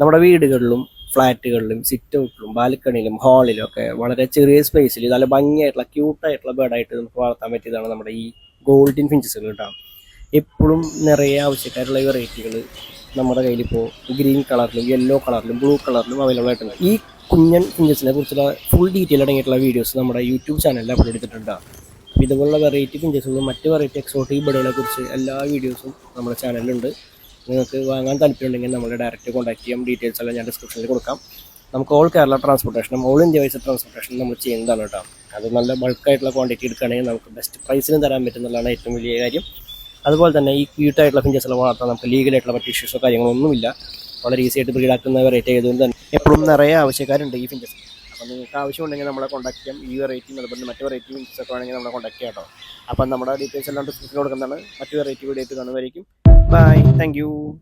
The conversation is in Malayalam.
നമ്മുടെ വീടുകളിലും ഫ്ലാറ്റുകളിലും സിറ്റ് ഔട്ടിലും ബാൽക്കണിയിലും ഹാളിലും ഒക്കെ വളരെ ചെറിയ സ്പേസിൽ നല്ല ഭംഗിയായിട്ടുള്ള ക്യൂട്ടായിട്ടുള്ള ബേഡായിട്ട് നമുക്ക് വളർത്താൻ പറ്റിയതാണ് നമ്മുടെ ഈ ഗോൾഡൻ ഫിഞ്ചസുകൾ കേട്ടോ എപ്പോഴും നിറയെ ആവശ്യക്കാരുള്ള വെറൈറ്റികൾ നമ്മുടെ കയ്യിലിപ്പോൾ ഗ്രീൻ കളറിലും യെല്ലോ കളറിലും ബ്ലൂ കളറിലും അവൈലബിൾ ആയിട്ടുണ്ട്. ഈ കുഞ്ഞൻ ഫിഞ്ചസിനെ കുറിച്ചുള്ള ഫുൾ ഡീറ്റെയിൽ അടങ്ങിയിട്ടുള്ള വീഡിയോസ് നമ്മുടെ യൂട്യൂബ് ചാനലിൽ അപ്ലോഡ് ചെയ്തിട്ടുണ്ട് ഇതുപോലുള്ള വെറൈറ്റി ഫിഞ്ചസുകളും മറ്റ് വെറൈറ്റി എക്സോട്ടിക് ബേഡുകളെ കുറിച്ച് എല്ലാ വീഡിയോസും നമ്മുടെ ചാനലിലുണ്ട് നിങ്ങൾക്ക് വാങ്ങാൻ താല്പര്യമുണ്ടെങ്കിൽ നമ്മളെ ഡയറക്റ്റ് കോൺടാക്ട് ചെയ്യാം. ഡീറ്റെയിൽസ് എല്ലാം ഞാൻ ഡിസ്ക്രിപ്ഷനിൽ കൊടുക്കാം. നമുക്ക് ഓൾ കേരള ട്രാൻസ്പോർട്ടേഷനും ഓൾ ഇന്ത്യ വൈസ് ട്രാൻസ്പോർട്ടേഷനും നമ്മൾ ചെയ്യുന്നതാണ് കേട്ടോ. അത് നല്ല ബൾക്കായിട്ടുള്ള ക്വാണ്ടിറ്റി എടുക്കുകയാണെങ്കിൽ നമുക്ക് ബെസ്റ്റ് പ്രൈസിനും തരാൻ പറ്റുന്നതാണ് ഏറ്റവും വലിയ കാര്യം. അതുപോലെ തന്നെ ഈ ക്യൂട്ടായിട്ടുള്ള ഫിഞ്ചസിനെ വളർത്താൻ നമുക്ക് ലീഗലായിട്ടുള്ള മറ്റ് ഇഷ്യൂസോ കാര്യങ്ങളൊന്നുമില്ല വളരെ ഈസി ആയിട്ട് ബ്രീഡാക്കുന്ന വെറൈറ്റി ആയതുകൊണ്ട് തന്നെ എപ്പോഴും നിറയെ ആവശ്യക്കാരുണ്ട് ഈ ഫിഞ്ചസ് അപ്പോൾ നിങ്ങൾക്ക് ആവശ്യമുണ്ടെങ്കിൽ നമ്മളെ കോൺടാക്ട് ചെയ്യാം. ഈ വെറൈറ്റിയും അതുപോലെ മറ്റു വെറൈറ്റി ഫിഞ്ചസൊക്കെ വേണമെങ്കിൽ നമ്മളെ കോൺടാക്ട് ചെയ്യാം കേട്ടോ. അപ്പം നമ്മുടെ ഡീറ്റെയിൽസ് എല്ലാം ഡിസ്ക്രിപ്ഷനിൽ കൊടുക്കുന്നതാണ്. മറ്റു വെറൈറ്റി വീഡിയോ ആയിട്ട് Bye. Thank you.